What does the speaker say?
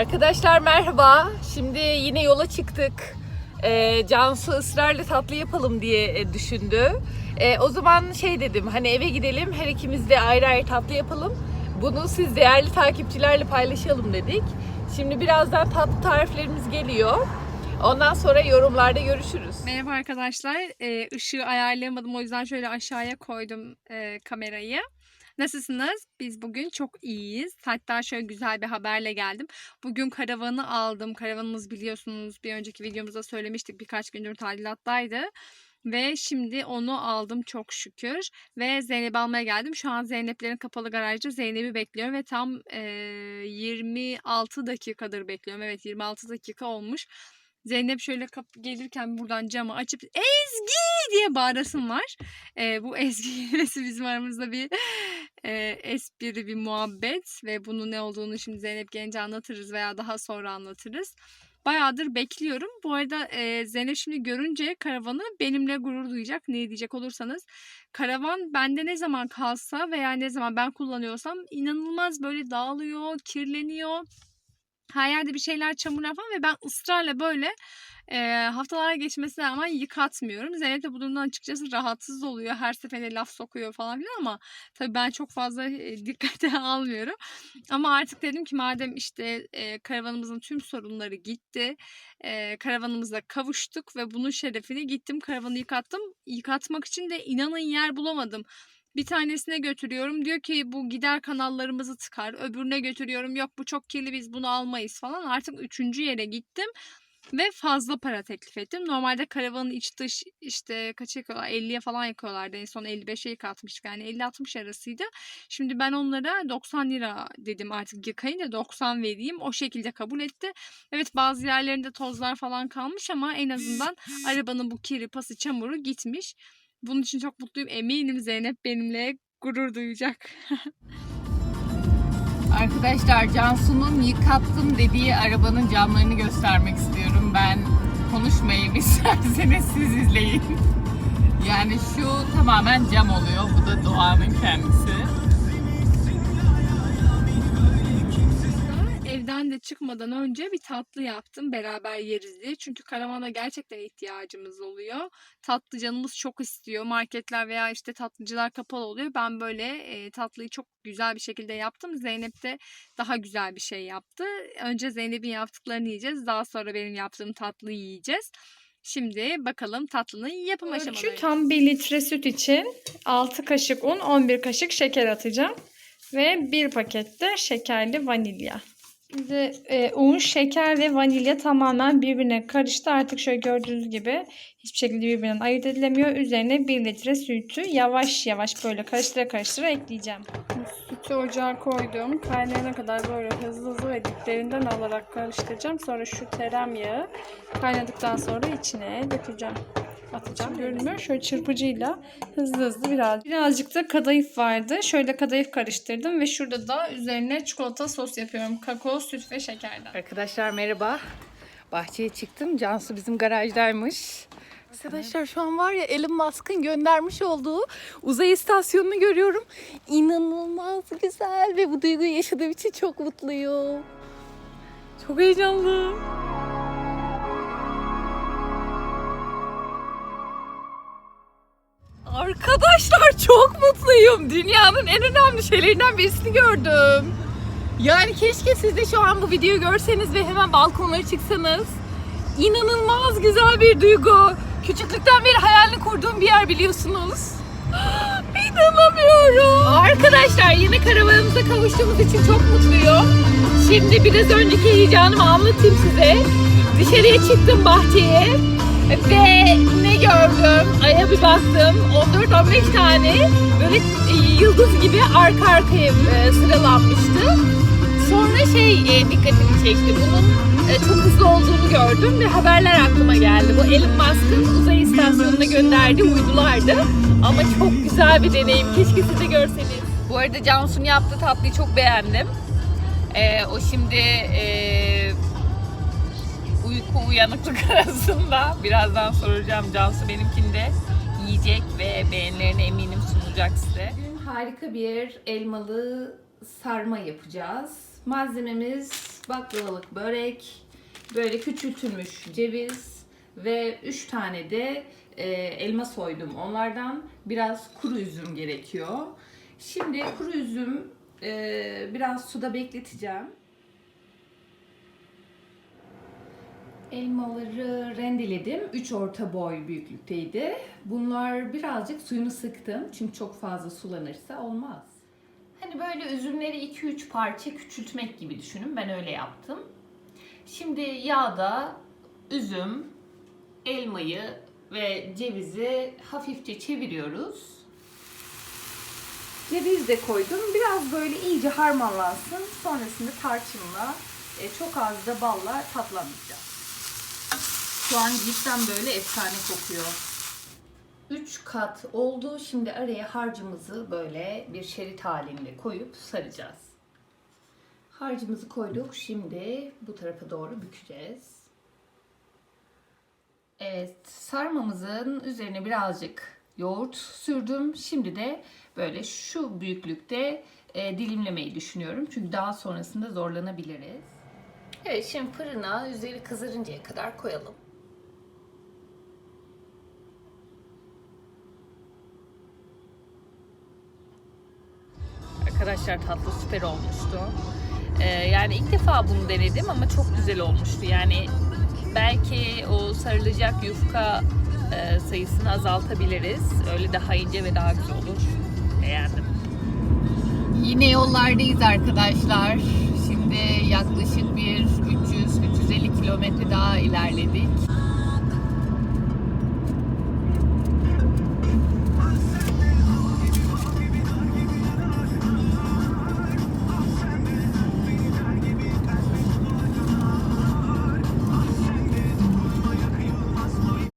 Arkadaşlar merhaba. Şimdi yine yola çıktık. Ee, Cansu ısrarla tatlı yapalım diye e, düşündü. Ee, o zaman şey dedim hani eve gidelim her ikimiz de ayrı ayrı tatlı yapalım. Bunu siz değerli takipçilerle paylaşalım dedik. Şimdi birazdan tatlı tariflerimiz geliyor. Ondan sonra yorumlarda görüşürüz. Merhaba arkadaşlar. Ee, ışığı ayarlayamadım o yüzden şöyle aşağıya koydum e, kamerayı. Nasılsınız? Biz bugün çok iyiyiz. Hatta şöyle güzel bir haberle geldim. Bugün karavanı aldım. Karavanımız biliyorsunuz bir önceki videomuzda söylemiştik birkaç gündür tadilattaydı. Ve şimdi onu aldım çok şükür. Ve Zeynep'i almaya geldim. Şu an Zeynep'lerin kapalı garajda Zeynep'i bekliyorum. Ve tam e, 26 dakikadır bekliyorum. Evet 26 dakika olmuş. Zeynep şöyle kap- gelirken buradan camı açıp Ezgi diye bağırasım var. Ee, bu Ezgi kelimesi bizim aramızda bir e, espri, bir muhabbet ve bunun ne olduğunu şimdi Zeynep gelince anlatırız veya daha sonra anlatırız. Bayağıdır bekliyorum. Bu arada e, Zeynep şimdi görünce karavanı benimle gurur duyacak. Ne diyecek olursanız. Karavan bende ne zaman kalsa veya ne zaman ben kullanıyorsam inanılmaz böyle dağılıyor, kirleniyor her yerde bir şeyler çamurlar falan ve ben ısrarla böyle e, haftalar geçmesine rağmen yıkatmıyorum. Zeynep de bu durumdan açıkçası rahatsız oluyor. Her seferinde laf sokuyor falan filan ama tabii ben çok fazla e, dikkate almıyorum. Ama artık dedim ki madem işte e, karavanımızın tüm sorunları gitti. E, karavanımızla kavuştuk ve bunun şerefine gittim karavanı yıkattım. Yıkatmak için de inanın yer bulamadım. Bir tanesine götürüyorum. Diyor ki bu gider kanallarımızı tıkar. Öbürüne götürüyorum. Yok bu çok kirli biz bunu almayız falan. Artık üçüncü yere gittim. Ve fazla para teklif ettim. Normalde karavanın iç dış işte kaç yakıyorlar? 50'ye falan yakıyorlardı. En son 55'e yıkatmıştık. Yani 50-60 arasıydı. Şimdi ben onlara 90 lira dedim artık yıkayın da 90 vereyim. O şekilde kabul etti. Evet bazı yerlerinde tozlar falan kalmış ama en azından arabanın bu kiri, pası, çamuru gitmiş. Bunun için çok mutluyum. Eminim Zeynep benimle gurur duyacak. Arkadaşlar Cansu'nun yıkattım dediği arabanın camlarını göstermek istiyorum. Ben konuşmayayım isterseniz siz izleyin. Yani şu tamamen cam oluyor. Bu da doğanın kendisi. Evden de çıkmadan önce bir tatlı yaptım beraber yeriz diye. Çünkü karavana gerçekten ihtiyacımız oluyor. Tatlı canımız çok istiyor. Marketler veya işte tatlıcılar kapalı oluyor. Ben böyle e, tatlıyı çok güzel bir şekilde yaptım. Zeynep de daha güzel bir şey yaptı. Önce Zeynep'in yaptıklarını yiyeceğiz. Daha sonra benim yaptığım tatlıyı yiyeceğiz. Şimdi bakalım tatlının yapım aşamaları. Ölçü tam 1 litre süt için 6 kaşık un, 11 kaşık şeker atacağım. Ve 1 pakette şekerli vanilya. Şimdi e, un, şeker ve vanilya tamamen birbirine karıştı. Artık şöyle gördüğünüz gibi hiçbir şekilde birbirinden ayırt edilemiyor. Üzerine 1 litre sütü yavaş yavaş böyle karıştıra karıştıra ekleyeceğim. Sütü ocağa koydum. Kaynayana kadar böyle hızlı hızlı ve diplerinden alarak karıştıracağım. Sonra şu tereyağını kaynadıktan sonra içine dökeceğim. Atacağım. Görünmüyor. Şöyle çırpıcıyla hızlı hızlı biraz. Birazcık da kadayıf vardı. Şöyle kadayıf karıştırdım ve şurada da üzerine çikolata sos yapıyorum. Kakao, süt ve şekerden. Arkadaşlar merhaba. Bahçeye çıktım. Cansu bizim garajdaymış. Arkadaşlar şu an var ya Elon Musk'ın göndermiş olduğu uzay istasyonunu görüyorum. İnanılmaz güzel ve bu duyguyu yaşadığım için çok mutluyum. Çok heyecanlı. Arkadaşlar çok mutluyum. Dünyanın en önemli şeylerinden birisini gördüm. Yani keşke siz de şu an bu videoyu görseniz ve hemen balkonlara çıksanız. İnanılmaz güzel bir duygu. Küçüklükten beri hayalini kurduğum bir yer biliyorsunuz. İnanamıyorum. Arkadaşlar yine karavanımıza kavuştuğumuz için çok mutluyum. Şimdi biraz önceki heyecanımı anlatayım size. Dışarıya çıktım bahçeye ve ne gördüm? Aya bir baktım. 14-15 tane böyle e, yıldız gibi arka arkaya e, sıralanmıştı. Sonra şey e, dikkatimi çekti. Bunun çok hızlı olduğunu gördüm ve haberler aklıma geldi. Bu Elon Musk'ın uzay istasyonuna gönderdiği uydulardı. Ama çok güzel bir deneyim. Keşke siz de görseniz. Bu arada Cansu'nun yaptığı tatlıyı çok beğendim. E, o şimdi e, uyku uyanıklık arasında. Birazdan soracağım. Cansu benimkini de yiyecek ve beğenilerini eminim sunacak size. Bugün harika bir elmalı sarma yapacağız. Malzememiz baklavalık börek, böyle küçültülmüş ceviz ve 3 tane de e, elma soydum. Onlardan biraz kuru üzüm gerekiyor. Şimdi kuru üzüm e, biraz suda bekleteceğim. Elmaları rendeledim. 3 orta boy büyüklükteydi. Bunlar birazcık suyunu sıktım. Çünkü çok fazla sulanırsa olmaz. Hani böyle üzümleri 2-3 parça küçültmek gibi düşünün. Ben öyle yaptım. Şimdi yağda üzüm, elmayı ve cevizi hafifçe çeviriyoruz. Ceviz de koydum. Biraz böyle iyice harmanlansın. Sonrasında tarçınla e, çok az da balla tatlandıracağım. Şu an cidden böyle efsane kokuyor. 3 kat oldu. Şimdi araya harcımızı böyle bir şerit halinde koyup saracağız. Harcımızı koyduk. Şimdi bu tarafa doğru bükeceğiz. Evet, sarmamızın üzerine birazcık yoğurt sürdüm. Şimdi de böyle şu büyüklükte e, dilimlemeyi düşünüyorum. Çünkü daha sonrasında zorlanabiliriz. Evet, şimdi fırına üzeri kızarıncaya kadar koyalım. Arkadaşlar tatlı süper olmuştu. Ee, yani ilk defa bunu denedim ama çok güzel olmuştu. Yani belki o sarılacak yufka e, sayısını azaltabiliriz. Öyle daha ince ve daha güzel olur. Beğendim. Yine yollardayız arkadaşlar. Şimdi yaklaşık bir 300-350 kilometre daha ilerledik.